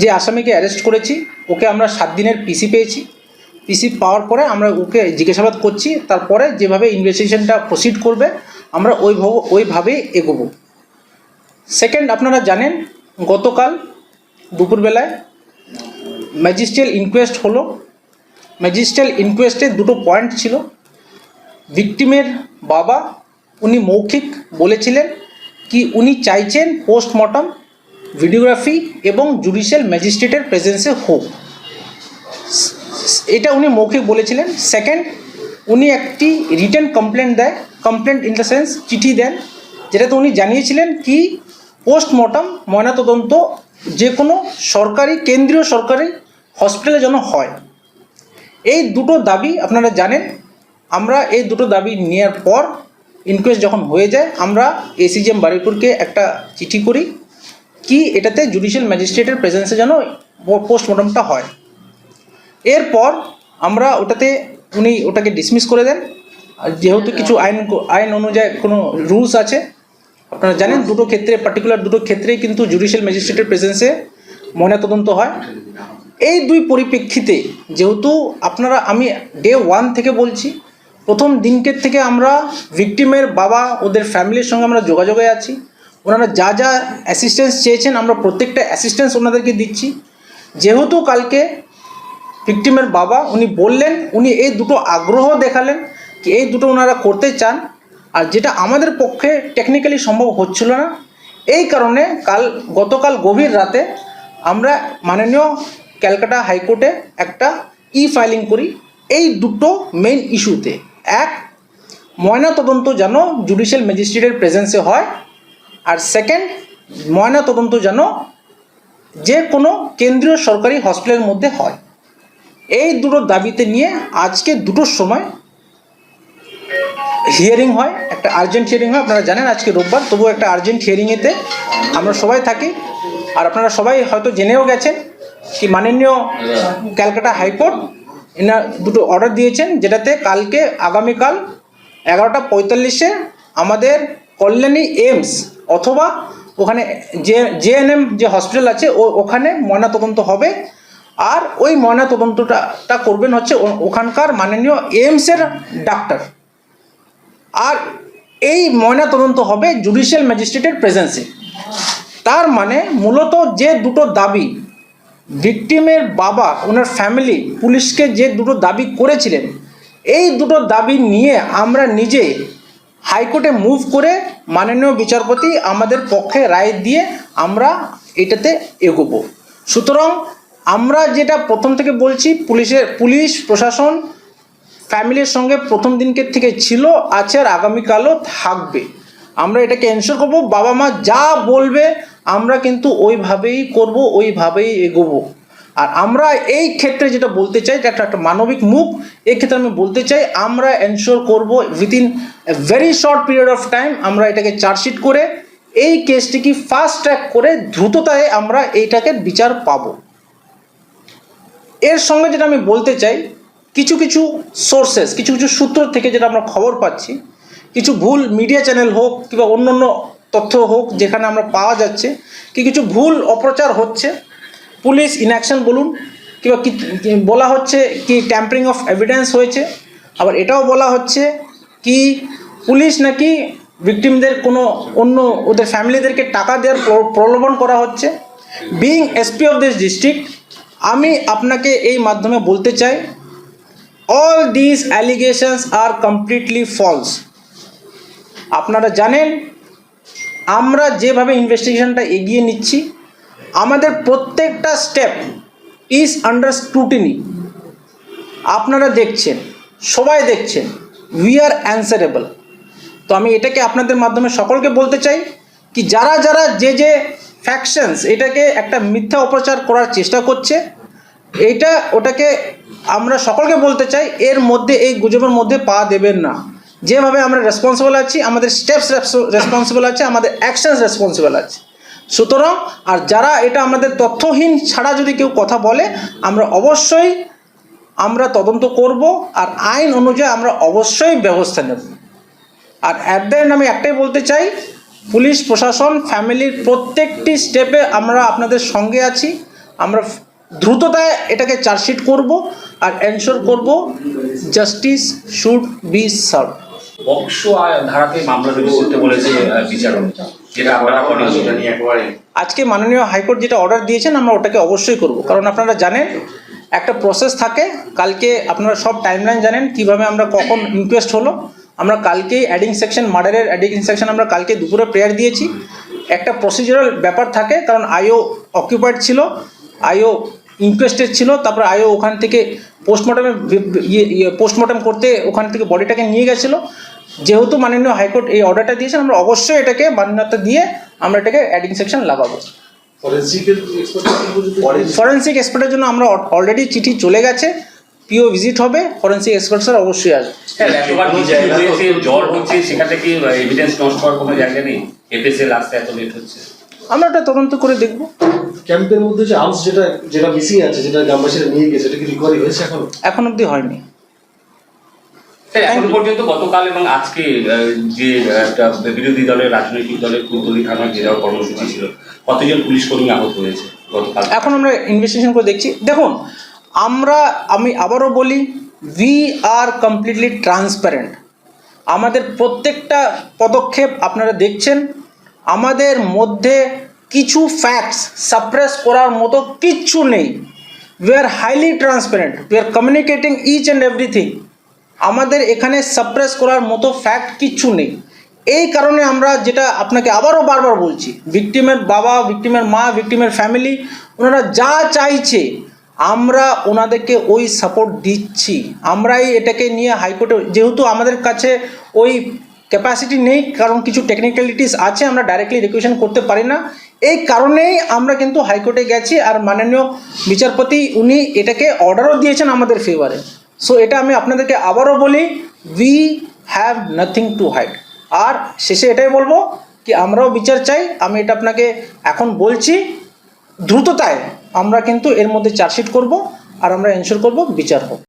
যে আসামিকে অ্যারেস্ট করেছি, ওকে আমরা সাত দিনের পিসি পেয়েছি। পিসি পাওয়ার পরে আমরা ওকে জিজ্ঞাসাবাদ করছি, তারপরে যেভাবে ইনভেস্টিগেশনটা প্রসিড করবে, আমরা ওইভাবে ওইভাবেই এগোবো। সেকেন্ড আপনারা জানেন, গতকাল দুপুরবেলায় ম্যাজিস্ট্রিয়াল ইনকোয়েস্ট হলো। ম্যাজিস্ট্রিয়াল ইনকোয়েস্টে দুটো পয়েন্ট ছিল। ভিকটিমের বাবা, উনি মৌখিক বলেছিলেন কি উনি চাইছেন পোস্টমর্টম ভিডিওগ্রাফি এবং জুডিশিয়াল ম্যাজিস্ট্রেটের প্রেজেন্সে হোক এটা উনি মৌখিক বলেছিলেন। সেকেন্ড উনি একটি রিটার্ন কমপ্লেন দেয়। কমপ্লেন ইন দ্য সেন্স চিঠি দেন, যেটাতে উনি জানিয়েছিলেন কি পোস্টমর্টম ময়নাতদন্ত যে কোনো সরকারি, কেন্দ্রীয় সরকারি হসপিটালে যেন হয়। এই দুটো দাবি আপনারা জানেন। আমরা এই দুটো দাবি নেওয়ার পর ইনকোয়েস্ট যখন হয়ে যায়, আমরা এসিজিএম বারুইপুরকে একটা চিঠি করি। কি এটাতে জুডিশিয়াল ম্যাজিস্ট্রেটের প্রেজেন্সে যেন পোস্টমর্টমটা হয়। এরপর আমরা ওটাতে উনি ওটাকে ডিসমিস করে দেন। যেহেতু কিছু আইন আইন অনুযায়ী কোনো রুলস আছে, আপনারা জানেন দুটো ক্ষেত্রে পার্টিকুলার দুটো ক্ষেত্রেই কিন্তু জুডিশিয়াল ম্যাজিস্ট্রেটের প্রেজেন্সে ময়নাতদন্ত হয়। এই দুই পরিপ্রেক্ষিতে যেহেতু আপনারা, আমি ডে ওয়ান থেকে বলছি, প্রথম দিনকের থেকে আমরা ভিকটিমের বাবা, ওদের ফ্যামিলির সঙ্গে আমরা যোগাযোগে আছি। ওনারা যা যা অ্যাসিস্ট্যান্স চেয়েছেন, আমরা প্রত্যেকটা অ্যাসিস্ট্যান্স ওনাদেরকে দিচ্ছি। যেহেতু কালকে ভিকটিমের বাবা উনি বললেন, উনি এই দুটো আগ্রহ দেখালেন কি এই দুটো ওনারা করতে চান, আর যেটা আমাদের পক্ষে টেকনিক্যালি সম্ভব হচ্ছিল না। এই কারণে কাল, গতকাল গভীর রাতে আমরা মাননীয় ক্যালকাটা হাইকোর্টে একটা ই ফাইলিং করি এই দুটো মেইন ইস্যুতে এক ময়না তদন্ত যেন জুডিশিয়াল ম্যাজিস্ট্রেটের প্রেজেন্সে হয়। আর সেকেন্ড ময়না তদন্ত যেন যে কোনো কেন্দ্রীয় সরকারি হসপিটালের মধ্যে হয়। এই দুটো দাবিতে নিয়ে আজকে দুটোর সময় হিয়ারিং হয়, একটা আর্জেন্ট হিয়ারিং হয়, আপনারা জানেন আজকে রোববার, তবুও একটা আর্জেন্ট হিয়ারিংয়েতে আমরা সবাই থাকি। আর আপনারা সবাই হয়তো জেনেও গেছেন কি মাননীয় ক্যালকাটা হাইকোর্ট এনার দুটো অর্ডার দিয়েছেন, যেটাতে কালকে, আগামীকাল এগারোটা পঁয়তাল্লিশে আমাদের কল্যাণী এইমস অথবা ওখানে যে জেএনএম যে হসপিটাল আছে, ও, ওখানে ময়নাতদন্ত হবে। আর ওই ময়নাতদন্তটা করবেন হচ্ছে ওখানকার মাননীয় এইমসের ডাক্তার। আর এই ময়নাতদন্ত হবে জুডিশিয়াল ম্যাজিস্ট্রেটের প্রেজেন্সে। তার মানে মূলত যে দুটো দাবি, ভিকটিমের বাবা, ওনার ফ্যামিলি, পুলিশকে যে দুটো দাবি করেছিলেন, এই দুটো দাবি নিয়ে আমরা নিজে হাইকোর্টে মুভ করে মাননীয় বিচারপতি আমাদের পক্ষে রায় দিয়ে আমরা এটাতে এগোবো। সুতরাং আমরা যেটা প্রথম থেকে বলছি, পুলিশের, পুলিশ, প্রশাসন, ফ্যামিলির সঙ্গে প্রথম দিনকে থেকে ছিল, আছে আর আগামীকালও থাকবে। আমরা এটাকে এনশোর করব, বাবা মা যা বলবে আমরা কিন্তু ওইভাবেই করব, ওইভাবেই এগোবো। আর আমরা এই ক্ষেত্রে যেটা বলতে চাই একটা একটা মানবিক মুখ, এই ক্ষেত্রে আমি বলতে চাই, আমরা এনশোর করব within very short period of time আমরা এটাকে চার্জশিট করে, এই কেসটিকে ফাস্ট ট্র্যাক করে দ্রুততায় আমরা এইটাকে বিচার পাব। এর সঙ্গে যেটা আমি বলতে চাই, কিছু কিছু সোর্সেস কিছু কিছু সূত্র থেকে যেটা আমরা খবর পাচ্ছি, কিছু ভুল মিডিয়া চ্যানেল হোক কিংবা অন্য অন্য তথ্য হোক যেখানে আমরা পাওয়া যাচ্ছে, কি কিছু ভুল অপ্রচার হচ্ছে পুলিশ ইনঅ্যাকশন বলুন, কিংবা বলা হচ্ছে, কি ট্যাম্পারিং অফ এভিডেন্স হয়েছে, আবার এটাও বলা হচ্ছে কি পুলিশ নাকি ভিকটিমদের কোনো অন্য ওদের ফ্যামিলিদেরকে টাকা দেওয়ার প্র- প্রলোভন করা হচ্ছে। Being SP of this district আমি আপনাকে এই মাধ্যমে বলতে চাই all this allegations are completely false আপনারা জানেন, আমরা যেভাবে ইনভেস্টিগেশনটা এগিয়ে নিচ্ছি আমাদের প্রত্যেকটা স্টেপ ইজ আন্ডার স্ক্রুটিনি আপনারা দেখছেন, সবাই দেখছেন উই আর অ্যান্সারেবল তো আমি এটাকে আপনাদের মাধ্যমে সকলকে বলতে চাই কি যারা যারা যে যে ফ্যাকশনস এটাকে একটা মিথ্যা অপচার করার চেষ্টা করছে, এইটা ওটাকে আমরা সকলকে বলতে চাই, এর মধ্যে, এই গুজবের মধ্যে পা দেবেন না। যেভাবে আমরা রেসপন্সিবল আছি, আমাদের স্টেপস রেসপন্সিবল আছে, আমাদের অ্যাকশনস রেসপন্সিবল আছে। সুতরাং, আর যারা এটা আমাদের তথ্যহীন ছাড়া যদি কেউ কথা বলে, আমরা অবশ্যই, আমরা তদন্ত করব, আর আইন অনুযায়ী আমরা অবশ্যই ব্যবস্থা নেব। আর অ্যাট দ্য এন্ড আমি একটাই বলতে চাই, পুলিশ, প্রশাসন ফ্যামিলির প্রত্যেকটি স্টেপে আমরা আপনাদের সঙ্গে আছি। আমরা দ্রুততায় এটাকে চার্জশিট করব, আর এনশোর করব justice should be serve POCSO আ- ধারাতে মামলা রুজু করতে বলেছে বিচারক। যেটা আপনারা সেটা নিয়ে একেবারে আজকে মাননীয় হাইকোর্ট যেটা অর্ডার দিয়েছেন আমরা ওটাকে অবশ্যই করব। কারণ আপনারা জানেন একটা প্রসেস থাকে কালকে আপনারা সব টাইমলাইন জানেন কীভাবে আমরা কখন ইনকোয়েস্ট হলো। আমরা কালকেই অ্যাডিং সেকশন মার্ডারের অ্যাডিং সেকশন আমরা কালকে দুপুরে প্রেয়ার দিয়েছি। একটা প্রসিজারাল ব্যাপার থাকে কারণ আইও অকিউপাইড ছিল আইও ইনকোয়েস্টেড ছিল তারপর আইও ওখান থেকে পোস্টমর্টমে ইয়ে পোস্টমর্টম করতে ওখান থেকে বডিটাকে নিয়ে গেছিল। যেহেতু মাননীয় হাইকোর্ট এই অর্ডারটা দিয়েছেন আমরা অবশ্যই এটাকে মান্যতা দিয়ে আমরা এটাকে অ্যাডিং সেকশন লাগাবো। ফরেন্সিক এক্সপার্টের জন্য আমরা অলরেডি চিঠি চলে গেছে পিও ভিজিট হবে ফরেন্সিক এক্সপার্ট স্যার অবশ্যই আসবে। হ্যাঁ এতবার বৃষ্টি হয়েছে জ্বর হচ্ছে সেখান থেকে এভিডেন্স নষ্ট হওয়ার কোনো জায়গা নেই? এফএসএল আসতে এত লেট হচ্ছে। আমরা এটা তদন্ত করে দেখব। ক্যাম্পের মধ্যে যে আর্মস যেটা যেটা মিসিং আছে যেটা গ্রামবাসীরা নিয়ে গেছে এটা কি রিকভারি হয়েছে এখন? এখন অবধি হয়নি। এখন পর্যন্ত গতকাল এবং আজকে যে বিরোধী দলের রাজনৈতিক দলের কুলতলি থানার যাওয়ার কর্মসূচি ছিল কতজন পুলিশ কর্মী আহত হয়েছে গতকাল? এখন আমরা ইনভেস্টিগেশন করে দেখছি। দেখুন আমরা আমি আবারও বলি উই আর কমপ্লিটলি ট্রান্সপারেন্ট আমাদের প্রত্যেকটা পদক্ষেপ আপনারা দেখছেন। আমাদের মধ্যে কিছু ফ্যাক্টস সাপ্রেস করার মতো কিচ্ছু নেই। We are highly transparent we are communicating each and everything আমাদের এখানে সাপ্রেস করার মতো ফ্যাক্ট কিচ্ছু নেই। এই কারণে আমরা যেটা আপনাকে আবারও বারবার বলছি ভিকটিমের বাবা ভিকটিমের মা ভিকটিমের ফ্যামিলি ওনারা যা চাইছে, আমরা ওনাদেরকে ওই সাপোর্ট দিচ্ছি। আমরাই এটাকে নিয়ে হাইকোর্টে যেহেতু আমাদের কাছে ওই ক্যাপাসিটি নেই, কারণ কিছু টেকনিক্যালিটিস আছে, আমরা ডাইরেক্টলি রিকুয়েশন করতে পারি না। এই কারণেই আমরা কিন্তু হাইকোর্টে গেছি, আর মাননীয় বিচারপতি, উনি এটাকে অর্ডারও দিয়েছেন আমাদের ফেভারে সো এটা আমি আপনাদেরকে আবারও বলি we have nothing to hide আর শেষে এটাই বলব কি, আমরাও বিচার চাই। আমি এটা আপনাকে এখন বলছি, দ্রুততায় আমরা কিন্তু এর মধ্যে চার্জশিট করব আর আমরা এনশোর করব বিচার হোক।